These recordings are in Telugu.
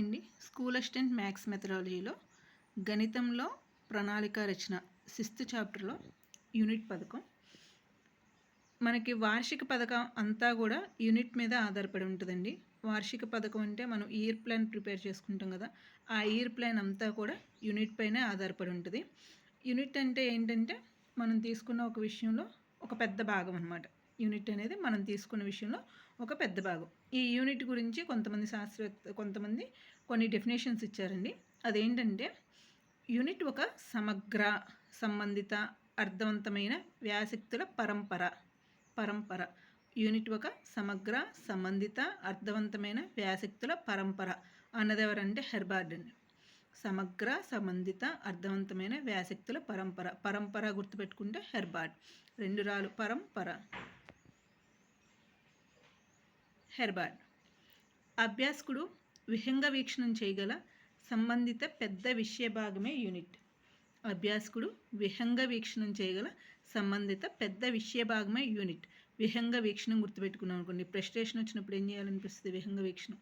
హాయ్ అండి స్కూల్ అసిస్టెంట్ మ్యాథ్స్ మెథడాలజీలో గణితంలో ప్రణాళిక రచన సిక్స్త్ చాప్టర్లో యూనిట్ పథకం. మనకి వార్షిక పథకం అంతా కూడా యూనిట్ మీద ఆధారపడి ఉంటుందండి. వార్షిక పథకం అంటే మనం ఇయర్ ప్లాన్ ప్రిపేర్ చేసుకుంటాం కదా ఆ ఇయర్ ప్లాన్ అంతా కూడా యూనిట్ పైనే ఆధారపడి ఉంటుంది. యూనిట్ అంటే ఏంటంటే మనం తీసుకున్న ఒక విషయంలో ఒక పెద్ద భాగం అనమాట యూనిట్ అనేది మనం తీసుకున్న విషయంలో ఒక పెద్ద భాగం. ఈ యూనిట్ గురించి కొంతమంది శాస్త్రవేత్త కొంతమంది కొన్ని డెఫినేషన్స్ ఇచ్చారండి. అదేంటంటే యూనిట్ ఒక సమగ్ర సంబంధిత అర్థవంతమైన వ్యాసక్తుల పరంపర పరంపర. యూనిట్ ఒక సమగ్ర సంబంధిత అర్థవంతమైన వ్యాసక్తుల పరంపర అన్నది ఎవరంటే హెర్బార్డ్ అండి. సమగ్ర సంబంధిత అర్థవంతమైన వ్యాసక్తుల పరంపర. పరంపర గుర్తుపెట్టుకుంటే హెర్బార్డ్. రెండు రాలు పరంపర. హెర్బార్. అభ్యాసకుడు విహంగ వీక్షణం చేయగల సంబంధిత పెద్ద విషయ భాగమే యూనిట్. అభ్యాసకుడు విహంగ వీక్షణం చేయగల సంబంధిత పెద్ద విషయ భాగమే యూనిట్. విహంగ వీక్షణం గుర్తుపెట్టుకున్నాం అనుకోండి. ప్రెస్టేషన్ వచ్చినప్పుడు ఏం చేయాలనిపిస్తుంది? విహంగ వీక్షణం.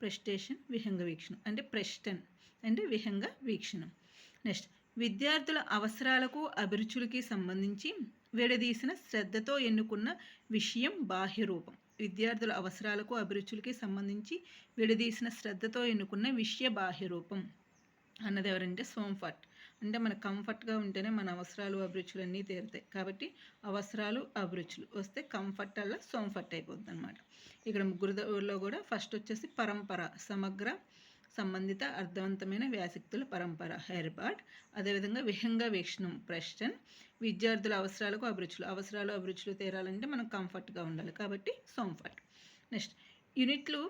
ప్రెస్టేషన్ విహంగ వీక్షణం. అంటే ప్రెస్టన్ అంటే విహంగ వీక్షణం. నెక్స్ట్ విద్యార్థుల అవసరాలకు అభిరుచులకి సంబంధించి విడదీసిన శ్రద్ధతో ఎన్నుకున్న విషయం బాహ్య రూపం. విద్యార్థుల అవసరాలకు అభిరుచులకి సంబంధించి విడదీసిన శ్రద్ధతో ఎన్నుకున్న విషయ బాహ్య రూపం. అన్నది ఎవరంటే సోంఫర్ట్. అంటే మన కంఫర్ట్గా ఉంటేనే మన అవసరాలు అభిరుచులు అన్నీ తీరుతాయి. కాబట్టి అవసరాలు అభిరుచులు వస్తే కంఫర్ట్ అలా సోంఫర్ట్ అయిపోద్ది అనమాట ఇక్కడ ముగ్గురులో కూడా ఫస్ట్ వచ్చేసి పరంపర సమగ్ర సంబంధిత అర్థవంతమైన వ్యాసక్తుల పరంపర. హెర్బార్డ్ అదేవిధంగా విహంగ వీక్షణం. ప్రెస్టన్ విద్యార్థుల అవసరాలకు అభిరుచులు. అవసరాలు అభిరుచులు తీరాలంటే మనం కంఫర్ట్గా ఉండాలి కాబట్టి సోంఫర్ట్. నెక్స్ట్ యూనిట్లు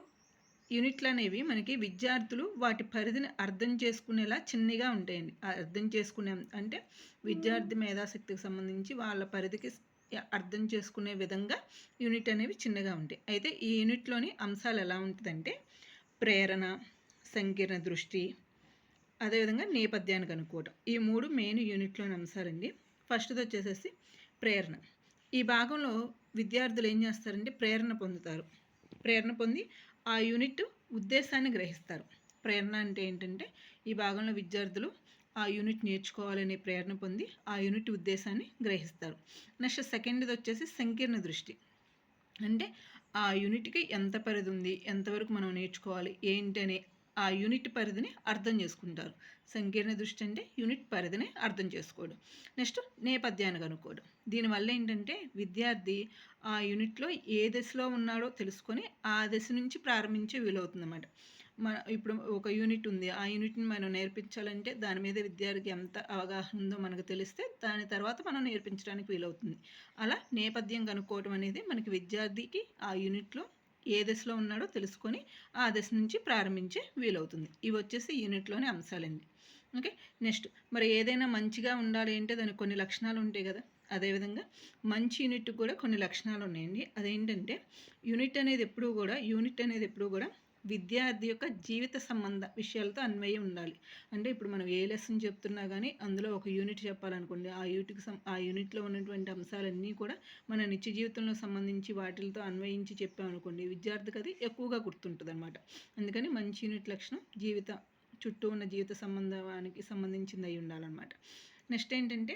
యూనిట్లు అనేవి మనకి విద్యార్థులు వాటి పరిధిని అర్థం చేసుకునేలా చిన్నగా ఉంటాయండి. అర్థం చేసుకునే అంటే విద్యార్థి మేధాశక్తికి సంబంధించి వాళ్ళ పరిధికి అర్థం చేసుకునే విధంగా యూనిట్ అనేవి చిన్నగా ఉంటాయి. అయితే ఈ యూనిట్లోని అంశాలు ఎలా ఉంటుందంటే ప్రేరణ సంకీర్ణ దృష్టి అదేవిధంగా నేపథ్యానికి అనుకోవటం ఈ మూడు మెయిన్ యూనిట్లోని అంశాలండి. ఫస్ట్ది వచ్చేసేసి ప్రేరణ. ఈ భాగంలో విద్యార్థులు ఏం చేస్తారంటే ప్రేరణ పొందుతారు. ప్రేరణ పొంది ఆ యూనిట్ ఉద్దేశాన్ని గ్రహిస్తారు. ప్రేరణ అంటే ఏంటంటే ఈ భాగంలో విద్యార్థులు ఆ యూనిట్ నేర్చుకోవాలనే ప్రేరణ పొంది ఆ యూనిట్ ఉద్దేశాన్ని గ్రహిస్తారు. నెక్స్ట్ సెకండ్ది వచ్చేసి సంకీర్ణ దృష్టి. అంటే ఆ యూనిట్కి ఎంత పరిధి ఉంది ఎంతవరకు మనం నేర్చుకోవాలి ఏంటి అనే ఆ యూనిట్ పరిధిని అర్థం చేసుకుంటారు. సంకీర్ణ దృష్టి అంటే యూనిట్ పరిధిని అర్థం చేసుకోవడం. నెక్స్ట్ నేపథ్యాన్ని కనుక్కోవడం. దీనివల్ల ఏంటంటే విద్యార్థి ఆ యూనిట్లో ఏ దశలో ఉన్నాడో తెలుసుకొని ఆ దశ నుంచి ప్రారంభించే వీలవుతుందన్నమాట. మన ఇప్పుడు ఒక యూనిట్ ఉంది. ఆ యూనిట్ని మనం నేర్పించాలంటే దాని మీద విద్యార్థికి ఎంత అవగాహన ఉందో మనకు తెలిస్తే దాని తర్వాత మనం నేర్పించడానికి వీలవుతుంది. అలా నేపథ్యం కనుక్కోవడం అనేది మనకి విద్యార్థికి ఆ యూనిట్లో ఏ దశలో ఉన్నాడో తెలుసుకొని ఆ దశ నుంచి ప్రారంభించే వీలవుతుంది. ఇవి వచ్చేసి యూనిట్లోని అంశాలండి. ఓకే? నెక్స్ట్ మరి ఏదైనా మంచిగా ఉండాలి అంటే దానికి కొన్ని లక్షణాలు ఉంటాయి కదా. అదేవిధంగా మంచి యూనిట్ కూడా కొన్ని లక్షణాలు ఉన్నాయండి. అదేంటంటే యూనిట్ అనేది ఎప్పుడూ కూడా యూనిట్ అనేది ఎప్పుడూ కూడా విద్యార్థి యొక్క జీవిత సంబంధ విషయాలతో అన్వయం ఉండాలి. అంటే ఇప్పుడు మనం ఏ లెసన్ చెప్తున్నా కానీ అందులో ఒక యూనిట్ చెప్పాలనుకోండి ఆ యూనిట్కి సం ఆ యూనిట్లో ఉన్నటువంటి అంశాలన్నీ కూడా మన నిత్య జీవితంలో సంబంధించి వాటితో అన్వయించి చెప్పామనుకోండి విద్యార్థికి అది ఎక్కువగా గుర్తుంటుంది అనమాట అందుకని మంచి యూనిట్ లక్షణం జీవిత చుట్టూ ఉన్న జీవిత సంబంధానికి సంబంధించింది అయి ఉండాలన్నమాట. నెక్స్ట్ ఏంటంటే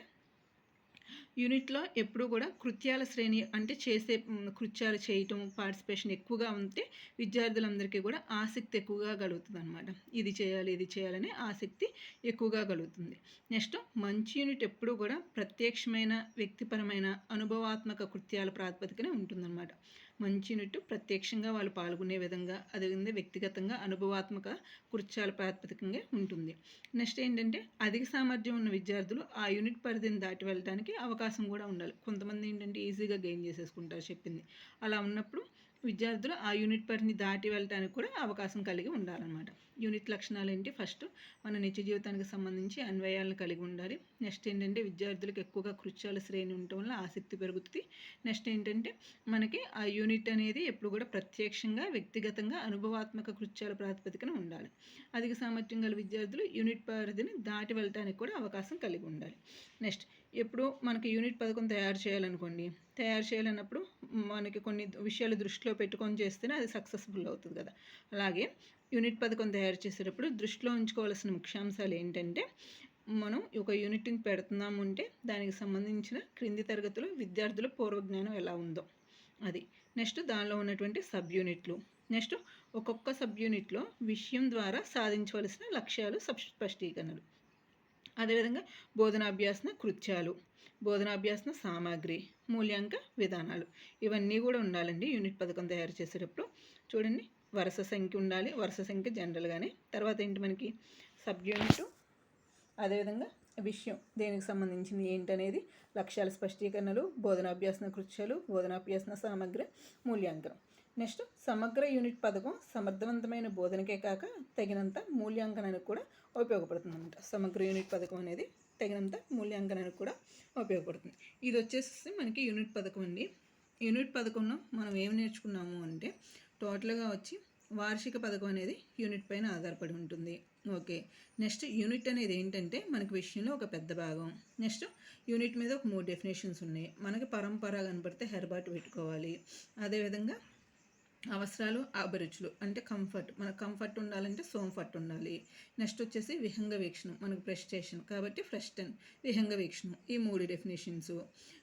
యూనిట్లో ఎప్పుడు కూడా కృత్యాల శ్రేణి అంటే చేసే కృత్యాలు చేయటం పార్టిసిపేషన్ ఎక్కువగా ఉంటే విద్యార్థులందరికీ కూడా ఆసక్తి ఎక్కువగా కలుగుతుంది అనమాట ఇది చేయాలి ఇది చేయాలనే ఆసక్తి ఎక్కువగా కలుగుతుంది. నెక్స్ట్ మంచి యూనిట్ ఎప్పుడు కూడా ప్రత్యక్షమైన వ్యక్తిపరమైన అనుభవాత్మక కృత్యాల ప్రాతిపదికనే ఉంటుందన్నమాట. మంచినట్టు ప్రత్యక్షంగా వాళ్ళు పాల్గొనే విధంగా అదేవిధంగా వ్యక్తిగతంగా అనుభవాత్మక కృత్యాల ప్రాతిపదికంగా ఉంటుంది. నెక్స్ట్ ఏంటంటే అధిక సామర్థ్యం ఉన్న విద్యార్థులు ఆ యూనిట్ పరిధిని దాటి వెళ్ళడానికి అవకాశం కూడా ఉండాలి. కొంతమంది ఏంటంటే ఈజీగా గెయిన్ చేసేసుకుంటారు చెప్పింది. అలా ఉన్నప్పుడు విద్యార్థులు ఆ యూనిట్ పరిధిని దాటి వెళ్ళడానికి కూడా అవకాశం కలిగి ఉండాలన్నమాట. యూనిట్ లక్షణాలు ఏంటి ఫస్ట్ మన నిత్య జీవితానికి సంబంధించి అన్వయాలను కలిగి ఉండాలి. నెక్స్ట్ ఏంటంటే విద్యార్థులకు ఎక్కువగా కృత్యాల శ్రేణి ఉండటం వల్ల ఆసక్తి పెరుగుతుంది. నెక్స్ట్ ఏంటంటే మనకి ఆ యూనిట్ అనేది ఎప్పుడు కూడా ప్రత్యక్షంగా వ్యక్తిగతంగా అనుభవాత్మక కృత్యాల ప్రాతిపదికన ఉండాలి. అధిక సామర్థ్యం గల విద్యార్థులు యూనిట్ పరిధిని దాటి వెళ్ళటానికి కూడా అవకాశం కలిగి ఉండాలి. నెక్స్ట్ ఎప్పుడు మనకి యూనిట్ పథకం తయారు చేయాలనుకోండి తయారు చేయాలన్నప్పుడు మనకి కొన్ని విషయాలు దృష్టిలో పెట్టుకొని చేస్తేనే అది సక్సెస్ఫుల్ అవుతుంది కదా. అలాగే యూనిట్ పథకం తయారు చేసేటప్పుడు దృష్టిలో ఉంచుకోవాల్సిన ముఖ్యాంశాలు ఏంటంటే మనం ఒక యూనిట్ని పెడుతున్నాము అంటే దానికి సంబంధించిన క్రింది తరగతులు విద్యార్థుల పూర్వజ్ఞానం ఎలా ఉందో. అది నెక్స్ట్ దానిలో ఉన్నటువంటి సబ్ యూనిట్లు నెక్స్ట్ ఒక్కొక్క సబ్ యూనిట్లో విషయం ద్వారా సాధించవలసిన లక్ష్యాలు సబ్ స్పష్టీకరణలు అదేవిధంగా బోధనాభ్యాసన కృత్యాలు బోధనాభ్యాసన సామాగ్రి మూల్యాంక విధానాలు. ఇవన్నీ కూడా ఉండాలండి యూనిట్ పథకం తయారు చేసేటప్పుడు. చూడండి వరుస సంఖ్య ఉండాలి. వరుస సంఖ్య జనరల్గానే తర్వాత ఏంటి మనకి? సబ్ యూనిట్ అదేవిధంగా విషయం. దేనికి సంబంధించింది? ఏంటనేది? లక్ష్యాల స్పష్టీకరణలు బోధనాభ్యాసన కృత్యాలు బోధనాభ్యాసన సామగ్రి మూల్యాంకనం. నెక్స్ట్ సమగ్ర యూనిట్ పథకం సమర్థవంతమైన బోధనకే కాక తగినంత మూల్యాంకనానికి కూడా ఉపయోగపడుతుంది అనమాట సమగ్ర యూనిట్ పథకం అనేది తగినంత మూల్యాంకనానికి కూడా ఉపయోగపడుతుంది. ఇది వచ్చేసి మనకి యూనిట్ పథకం అండి. యూనిట్ పథకంలో మనం ఏం నేర్చుకున్నాము అంటే టోటల్గా వచ్చి వార్షిక పథకం అనేది యూనిట్ పైన ఆధారపడి ఉంటుంది. ఓకే. నెక్స్ట్ యూనిట్ అనేది ఏంటంటే మనకి విషయంలో ఒక పెద్ద భాగం. నెక్స్ట్ యూనిట్ మీద ఒక మూడు డెఫినేషన్స్ ఉన్నాయి. మనకి పరంపర కనపడితే హెర్బాట్ పెట్టుకోవాలి. అదేవిధంగా అవసరాలు అభిరుచులు అంటే కంఫర్ట్ మనకు కంఫర్ట్ ఉండాలంటే సోంఫర్ట్ ఉండాలి. నెక్స్ట్ వచ్చేసి విహంగ వీక్షణం. మనకు ప్రెస్టేషన్ కాబట్టి ఫ్రెస్టన్ విహంగ వీక్షణం. ఈ మూడు డెఫినేషన్స్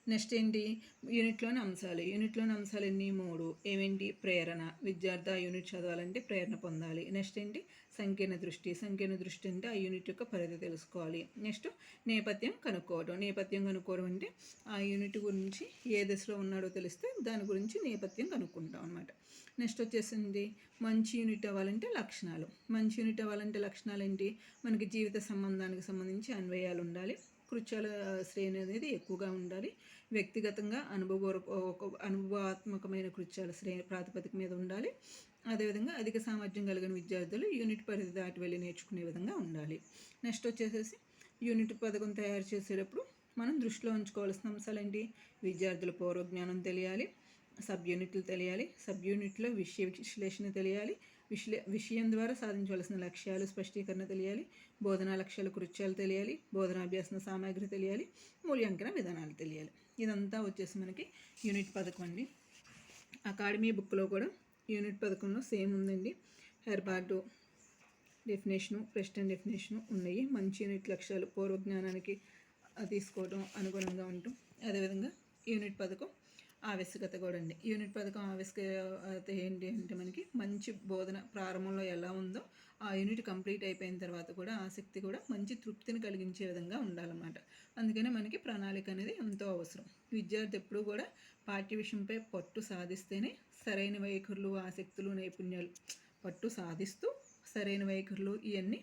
నెక్స్ట్ ఏంటి? యూనిట్లోని అంశాలు. యూనిట్లోని అంశాలు ఎన్ని? మూడు. ఏమేంటి? ప్రేరణ. విద్యార్థి ఆ యూనిట్ చదవాలంటే ప్రేరణ పొందాలి. నెక్స్ట్ ఏంటి? సంకీర్ణ దృష్టి. సంకీర్ణ దృష్టి అంటే ఆ యూనిట్ యొక్క పరిధి తెలుసుకోవాలి. నెక్స్ట్ నేపథ్యం కనుక్కోవడం. నేపథ్యం కనుక్కోవడం అంటే ఆ యూనిట్ గురించి ఏ దశలో ఉన్నాడో తెలిస్తే దాని గురించి నేపథ్యం కనుక్కుంటాం అనమాట నెక్స్ట్ వచ్చేసింది మంచి యూనిట్ అవ్వాలంటే లక్షణాలు. మంచి యూనిట్ అవ్వాలంటే లక్షణాలు ఏంటి? మనకి జీవిత సంబంధానికి సంబంధించి అన్వయాలు ఉండాలి. కృత్యాల శ్రేణి అనేది ఎక్కువగా ఉండాలి. వ్యక్తిగతంగా అనుభవ అనుభవాత్మకమైన కృత్యాల శ్రేణి ప్రాతిపదిక మీద ఉండాలి. అదేవిధంగా అధిక సామర్థ్యం కలిగిన విద్యార్థులు యూనిట్ పరిధి దాటి వెళ్ళి నేర్చుకునే విధంగా ఉండాలి. నెక్స్ట్ వచ్చేసేసి యూనిట్ పథకం తయారు చేసేటప్పుడు మనం దృష్టిలో ఉంచుకోవాల్సిన అంశాలు ఏంటి? విద్యార్థుల పూర్వజ్ఞానం తెలియాలి. సబ్ యూనిట్లు తెలియాలి. సబ్ యూనిట్లో విషయ విశ్లేషణ తెలియాలి. విశ్లే విషయం ద్వారా సాధించవలసిన లక్ష్యాలు స్పష్టీకరణ తెలియాలి. బోధనా లక్ష్యాలు కృత్యాలు తెలియాలి. బోధనాభ్యాసన సామాగ్రి తెలియాలి. మూల్యాంకన విధానాలు తెలియాలి. ఇదంతా వచ్చేసి మనకి యూనిట్ పథకం అండి. అకాడమీ బుక్లో కూడా యూనిట్ పథకంలో సేమ్ ఉందండి. హెర్బార్డు డెఫినేషను ప్రెస్టన్ డెఫినేషను ఉన్నాయి. మంచి యూనిట్ లక్ష్యాలు పూర్వజ్ఞానానికి తీసుకోవడం అనుగుణంగా ఉంటాం అదేవిధంగా యూనిట్ పథకం ఆవశ్యకత కూడా అండి యూనిట్ పథకం ఆవశ్యకత ఏంటి అంటే మనకి మంచి బోధన ప్రారంభంలో ఎలా ఉందో ఆ యూనిట్ కంప్లీట్ అయిపోయిన తర్వాత కూడా ఆసక్తి కూడా మంచి తృప్తిని కలిగించే విధంగా ఉండాలన్నమాట. అందుకనే మనకి ప్రణాళిక అనేది ఎంతో అవసరం. విద్యార్థి ఎప్పుడూ కూడా పాఠ్య విషయంపై పట్టు సాధిస్తేనే సరైన వైఖరులు ఆసక్తులు నైపుణ్యాలు పట్టు సాధిస్తూ సరైన వైఖరులు ఇవన్నీ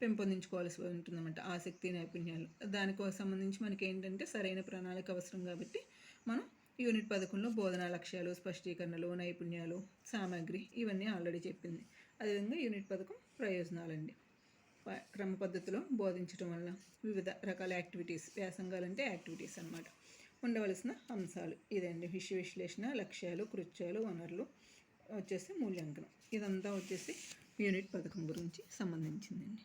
పెంపొందించుకోవాల్సి ఉంటుందన్నమాట. ఆసక్తి నైపుణ్యాలు. దానికి సంబంధించి మనకి ఏంటంటే సరైన ప్రణాళిక అవసరం కాబట్టి మనం యూనిట్ పథకంలో బోధనా లక్ష్యాలు స్పష్టీకరణలు నైపుణ్యాలు సామాగ్రి ఇవన్నీ ఆల్రెడీ చెప్పింది. అదేవిధంగా యూనిట్ పథకం ప్రయోజనాలండి. క్రమ పద్ధతిలో బోధించడం వల్ల వివిధ రకాల యాక్టివిటీస్ వ్యాసంగాలు అంటే యాక్టివిటీస్ అనమాట ఉండవలసిన అంశాలు ఇదండి. విషయ విశ్లేషణ లక్ష్యాలు కృత్యాలు వనరులు వచ్చేసి మూల్యాంకనం. ఇదంతా వచ్చేసి యూనిట్ పథకం గురించి సంబంధించిందండి.